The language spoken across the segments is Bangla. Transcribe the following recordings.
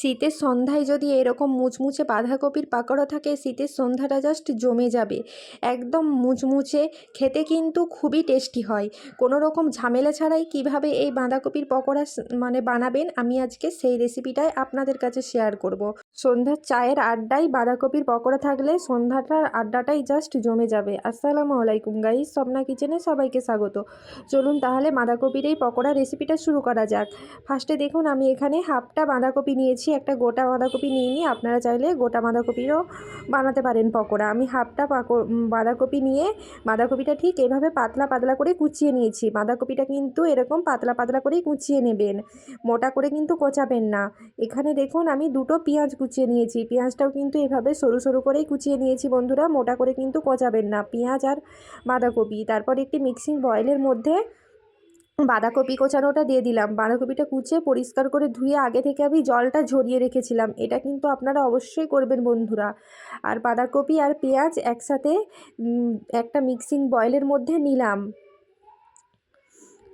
শীতের সন্ধ্যায় যদি এরকম মুচমুচে বাঁধাকপির পাকোড়া থাকে, শীতের সন্ধ্যাটা জাস্ট জমে যাবে। একদম মুচমুচে, খেতে কিন্তু খুবই টেস্টি হয়। কোনো রকম ঝামেলা ছাড়াই কীভাবে এই বাঁধাকপির পকোড়া মানে বানাবেন, আমি আজকে সেই রেসিপিটাই আপনাদের কাছে শেয়ার করব। সন্ধ্যার চায়ের আড্ডায় বাঁধাকপির পকোড়া থাকলে সন্ধ্যাটার আড্ডাটাই জাস্ট জমে যাবে। আসসালামু আলাইকুম গাইস স্বপ্না কিচেনে সবাইকে স্বাগত। চলুন তাহলে বাঁধাকপির এই পকোড়া রেসিপিটা শুরু করা যাক। ফার্স্টে দেখুন, আমি এখানে হাফটা বাঁধাকপি নিয়েছি, একটা গোটা বাঁধাকপি নিয়ে নিই। আপনারা চাইলে গোটা বাঁধাকপিরও বানাতে পারেন পকোড়া। আমি হাফটা বাঁধাকপি নিয়ে বাঁধাকপিটা ঠিক এভাবে পাতলা পাতলা করে কুচিয়ে নিয়েছি। বাঁধাকপিটা কিন্তু এরকম পাতলা পাতলা করেই কুচিয়ে নেবেন। মোটা করে কিন্তু কোচাবেন না। এখানে দেখুন, আমি দুটো পেঁয়াজ কুচিয়ে নিয়েছি। পেঁয়াজটাও কিন্তু এভাবে সরু সরু করেই কুচিয়ে নিয়েছি বন্ধুরা, মোটা করে কিন্তু কচাবেন না। পেঁয়াজ আর বাঁধাকপি। তারপর একটি মিক্সিং বয়েলের মধ্যে বাঁধাকপি কোচানোটা দিয়ে দিলাম। বাঁধাকপিটা কুচিয়ে পরিষ্কার করে ধুয়ে আগে থেকে আমি জলটা ঝরিয়ে রেখেছিলাম। এটা কিন্তু আপনারা অবশ্যই করবেন বন্ধুরা। আর বাঁধাকপি আর পেঁয়াজ একসাথে একটা মিক্সিং বয়েলের মধ্যে নিলাম।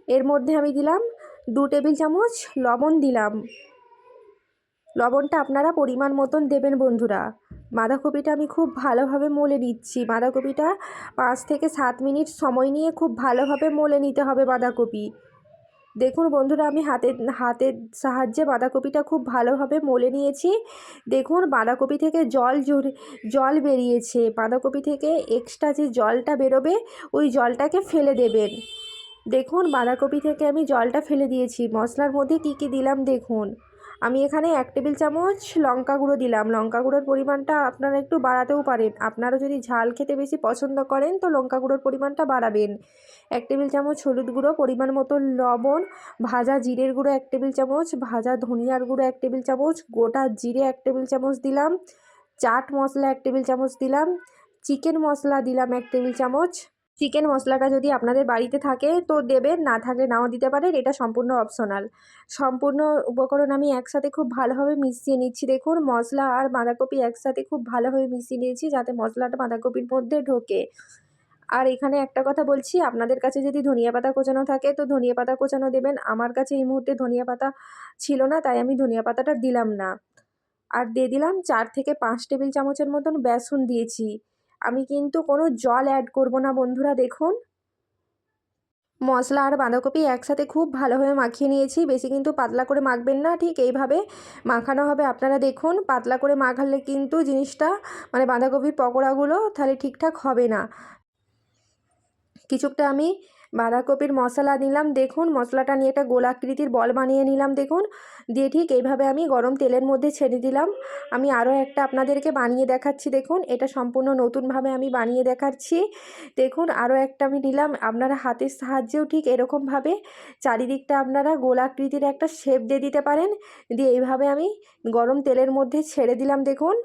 এর মধ্যে আমি দিলাম দু টেবিল চামচ লবণ দিলাম। লবণটা আপনারা পরিমাণ মতন দেবেন বন্ধুরা। বাঁধাকপিটা আমি খুব ভালোভাবে মলে নিচ্ছি। বাঁধাকপিটা পাঁচ থেকে সাত মিনিট সময় নিয়ে খুব ভালোভাবে মলে নিতে হবে বাঁধাকপি। দেখুন বন্ধুরা, আমি হাতে, হাতের সাহায্যে বাঁধাকপিটা খুব ভালোভাবে মলে নিয়েছি। দেখুন বাঁধাকপি থেকে জল জড়ি জল বেরিয়েছে। বাঁধাকপি থেকে এক্সট্রা যে জলটা বেরোবে, ওই জলটাকে ফেলে দেবেন। দেখুন বাঁধাকপি থেকে আমি জলটা ফেলে দিয়েছি। মশলার মধ্যে কী কী দিলাম দেখুন। আমি এখানে এক টেবিল চামচ লঙ্কা গুঁড়ো দিলাম। লঙ্কা গুঁড়োর পরিমাণটা আপনারা একটু বাড়াতেও পারেন। আপনারা যদি ঝাল খেতে বেশি পছন্দ করেন, তো লঙ্কা গুঁড়োর পরিমাণটা বাড়াবেন। এক টেবিল চামচ হলুদ গুঁড়ো, পরিমাণ মতো লবণ, ভাজা জিরের গুঁড়ো এক টেবিল চামচ, ভাজা ধনিয়ার গুঁড়ো এক টেবিল চামচ, গোটা জিরে এক টেবিল চামচ দিলাম, চাট মশলা এক টেবিল চামচ দিলাম, চিকেন মশলা দিলাম এক টেবিল চামচ চিকেন মশলাটা যদি আপনাদের বাড়িতে থাকে, তো দেবেন না থাকলে নাও দিতে পারেন, এটা সম্পূর্ণ অপশনাল সম্পূর্ণ উপকরণ আমি একসাথে খুব ভালোভাবে মিশিয়ে নিচ্ছি, দেখুন, মশলা আর বাঁধাকপি একসাথে খুব ভালোভাবে মিশিয়ে নিয়েছি, যাতে মশলাটা বাঁধাকপির মধ্যে ঢোকে। আর এখানে একটা কথা বলছি, আপনাদের কাছে যদি ধনিয়া পাতা কোচানো থাকে, তো ধনিয়া পাতা কোচানো দেবেন। আমার কাছে এই মুহূর্তে ধনিয়া পাতা ছিল না, তাই আমি ধনিয়া পাতাটা দিলাম না। আর দিয়ে দিলাম চার থেকে পাঁচ টেবিল চামচের মতন বেসন দিয়েছি। আমি কিন্তু কোনো জল অ্যাড করব না, বন্ধুরা, দেখুন। মশলা আর বাঁধাকপি একসাথে খুব ভালোভাবে মাখিয়ে নিয়েছি, বেশি কিন্তু পাতলা করে মাখবেন না, ঠিক এইভাবে মাখানো হবে। আপনারা দেখুন, পাতলা করে মাখালে কিন্তু জিনিসটা মানে বাঁধাকপির পকোড়াগুলো তাহলে ঠিকঠাক হবে না। কিছুটা আমি বাঁধাকপির মশলা নিলাম, দেখুন। মশলাটা নিয়ে একটা গোলাকৃতির বল বানিয়ে নিলাম, দেখুন। দিয়ে ঠিক এইভাবে আমি গরম তেলের মধ্যে ছেড়ে দিলাম। আমি আরও একটা আপনাদেরকে বানিয়ে দেখাচ্ছি, দেখুন। এটা সম্পূর্ণ নতুনভাবে আমি বানিয়ে দেখাচ্ছি। দেখুন, আরও একটা আমি নিলাম। আপনারা হাতের সাহায্যেও ঠিক এরকমভাবে চারিদিকটা আপনারা গোলাকৃতির একটা শেপ দিয়ে দিতে পারেন। দিয়ে এইভাবে আমি গরম তেলের মধ্যে ছেড়ে দিলাম, দেখুন।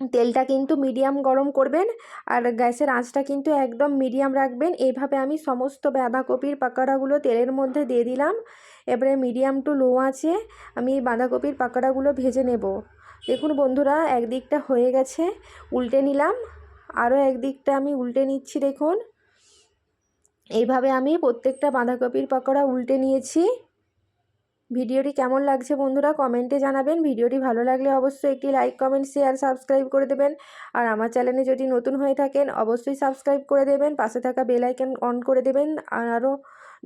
তেলটা কিন্তু মিডিয়াম গরম করবেন আর গ্যাসের আঁচটা কিন্তু একদম মিডিয়াম রাখবেন। এইভাবে আমি সমস্ত বাঁধাকপির পাকোড়াগুলো তেলের মধ্যে দিয়ে দিলাম। এবারে মিডিয়াম টু লো আছে আমি এই বাঁধাকপির পাকোড়াগুলো ভেজে নেব। দেখুন বন্ধুরা, একদিকটা হয়ে গেছে, উল্টে নিলাম। আরও একদিকটা আমি উল্টে নিচ্ছি, দেখুন। এইভাবে আমি প্রত্যেকটা বাঁধাকপির পাকোড়া উল্টে নিয়েছি। ভিডিওটি কেমন লাগছে বন্ধুরা কমেন্টে জানাবেন। ভিডিওটি ভালো লাগলে অবশ্যই একটি লাইক কমেন্ট শেয়ার সাবস্ক্রাইব করে দেবেন। আর আমার চ্যানেলে যদি নতুন হয়ে থাকেন, অবশ্যই সাবস্ক্রাইব করে দেবেন। পাশে থাকা বেল আইকন অন করে দেবেন। আর আরও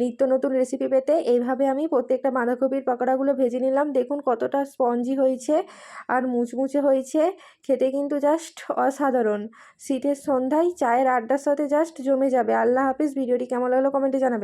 নিত্য নতুন রেসিপি পেতে এইভাবে আমি প্রত্যেকটা বাঁধাকপির পকোড়াগুলো ভেজে নিলাম। দেখুন কতটা স্পঞ্জি হয়েছে আর মুচমুচে হয়েছে। খেতে কিন্তু জাস্ট অসাধারণ। শীতের সন্ধ্যায় চায়ের আড্ডার সাথে জাস্ট জমে যাবে। আল্লাহ হাফিজ। ভিডিওটি কেমন লাগল কমেন্টে জানাবেন।